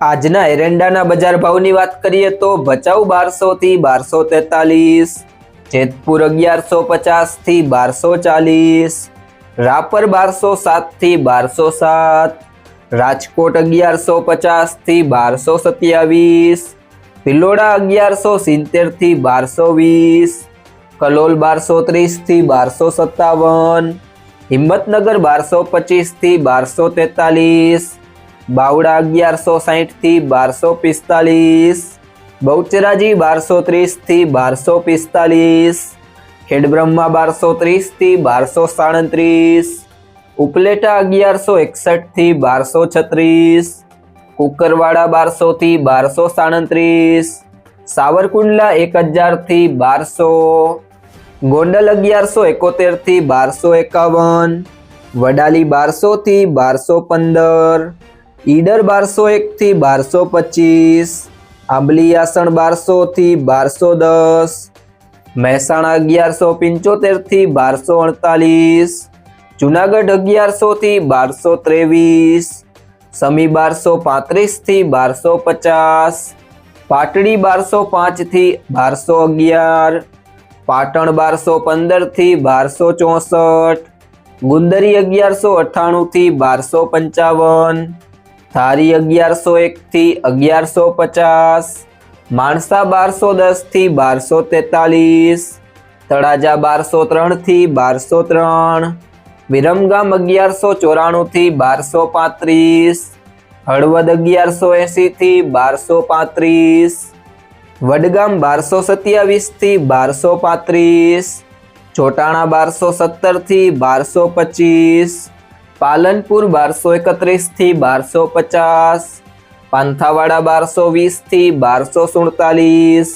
આજના એરંડાના બજાર ભાવની વાત કરીએ તો ભચાઉ બારસો થી બારસો તેતાલીસ, જેતપુર અગિયારસો પચાસથી બારસો ચાલીસ, રાપર બારસો સાતથી બારસો સાત, રાજકોટ અગિયારસો પચાસથી બારસો સત્યાવીસ, ભિલોડા અગિયારસો સિત્તેરથી બારસો વીસ, કલોલ બારસો ત્રીસથી બારસો સત્તાવન, હિંમતનગર બારસો પચીસથી બારસો તેતાલીસ બાવડા અગિયારસો સાહીઠથી બારસો પિસ્તાલીસ, બહુચરાજી બારસો ત્રીસથી બારસો પિસ્તાલીસ, ખેડબ્રહ્મા બારસો ત્રીસથી બારસો સાડત્રીસ, ઉપલેટા અગિયારસો એકસઠથી બારસો છત્રીસ, કુકરવાડા બારસોથી બારસો સાડત્રીસ, સાવરકુંડલા એક હજારથી બારસો, ગોંડલ અગિયારસો એકોતેરથી બારસો એકાવન, વડાલી બારસોથી બારસો પંદર ઈડર બારસો એક થી બારસો પચીસ આંબલીયાસણ બારસો થી બારસો દસ મહેસાણા અગિયારસો પંચોતેર થી બારસો અડતાલીસ જુનાગઢ અગિયારસો થી બારસો ત્રેવીસ સમી બારસો પાંત્રીસ થી બારસો પચાસ પાટડી બારસો પાંચ થી બારસો અગિયાર પાટણ બારસો પંદર થી બારસો ચોસઠ ગુંદરી અગિયારસો અઠ્ઠાણું થી બારસો પંચાવન થારી અગિયારસો એકથી અગિયારસો પચાસ, માણસા બારસો દસથી બારસો તેતાલીસ, તળાજા બારસો ત્રણથી બારસો ત્રણ, વિરમગામ અગિયારસો ચોરાણુંથી બારસો પાંત્રીસ, હળવદ અગિયારસો એંસીથી બારસો પાંત્રીસ, વડગામ બારસો સત્યાવીસથી બારસો પાંત્રીસ, ચોટાણા બારસો સત્તરથી બારસો પચીસ પાલનપુર બારસો એકત્રીસ થી બારસો પચાસ પાંથાવાડા બારસો વીસ થી બારસો સુડતાલીસ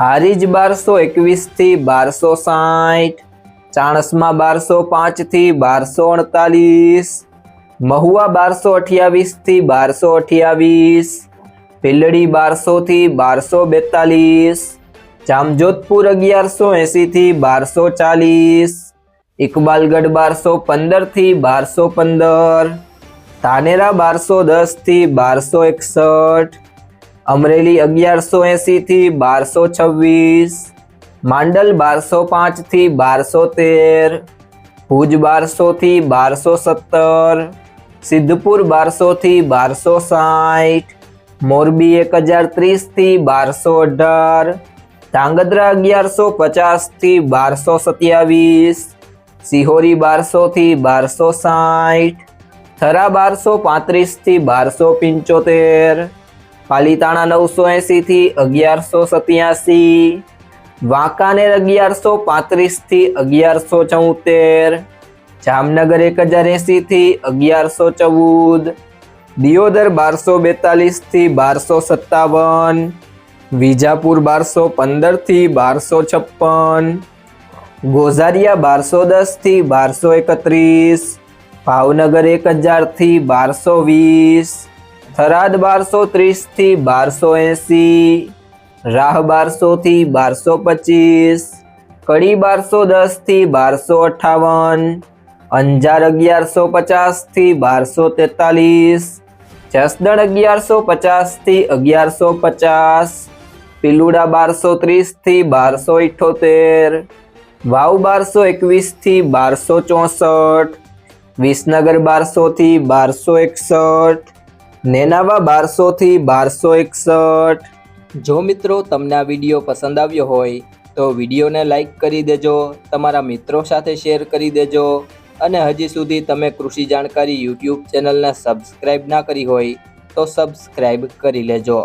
હારીજ બારસો એકવીસ થી બારસો સાઠ ચાણસમાં બારસો પાંચ થી બારસો અડતાલીસ મહુવા બારસો અઠ્યાવીસ થી બારસો અઠ્યાવીસ ભીલડી બારસો થી બારસો બેતાલીસ જામજોધપુર અગિયારસો એંસી થી બારસો ચાલીસ ઇકબાલગઢ બારસો પંદર થી બારસો પંદર ધાનેરા બારસો દસ થી બારસો એકસઠ અમરેલી અગિયારસો એંસી થી બારસો છવ્વીસ માંડલ બારસો પાંચ થી બારસો તેર ભુજ બારસો થી બારસો સત્તર સિદ્ધપુર બારસો થી બારસો સાઠ મોરબી એક હજાર ત્રીસ થી બારસો અઢાર ધાંગધ્રા અગિયારસો પચાસ થી બારસો સત્યાવીસ સિહોરી બારસો થી બારસો સાઠ, થરા બારસો પાંત્રીસથી બારસો પંચોતેર, પાલીતાણા નવસો એંસીથી અગિયારસો સત્યાસી, વાંકાનેર અગિયારસો પાંત્રીસથી અગિયારસો ચૌતેર, જામનગર એક હજાર એંસીથી અગિયારસો ચૌદ, દિયોદર બારસો બેતાલીસથી બારસો સત્તાવન, વિજાપુર બારસો પંદરથી બારસો છપ્પન ગોઝારિયા બારસો દસ થી બારસો એકત્રીસ ભાવનગર એક હજાર થી બારસો વીસ થરાદ બારસો ત્રીસ થી બારસો એંસી રાહ બારસો થી બારસો પચીસ કડી બારસો દસ થી બારસો અઠાવન અંજાર અગિયારસો પચાસ થી બારસો તેતાલીસ જસદણ અગિયારસો પચાસ થી અગિયારસો પચાસ પિલુડા બારસો ત્રીસ થી બારસો ઇઠોતેર વાવ બારસો એકવીસથી બારસો ચોસઠ, વિસનગર બારસોથી બારસો એકસઠ, નેનાવા બારસોથી બારસો એકસઠ. જો મિત્રો તમને આ વીડિયો પસંદ આવ્યો હોય, તો વિડીયોને લાઈક કરી દેજો, તમારા મિત્રો સાથે શેર કરી દેજો, અને હજી સુધી તમે કૃષિ જાણકારી યુટ્યુબ ચેનલને સબસ્ક્રાઈબ ના કરી હોય, તો સબસ્ક્રાઈબ કરી લેજો.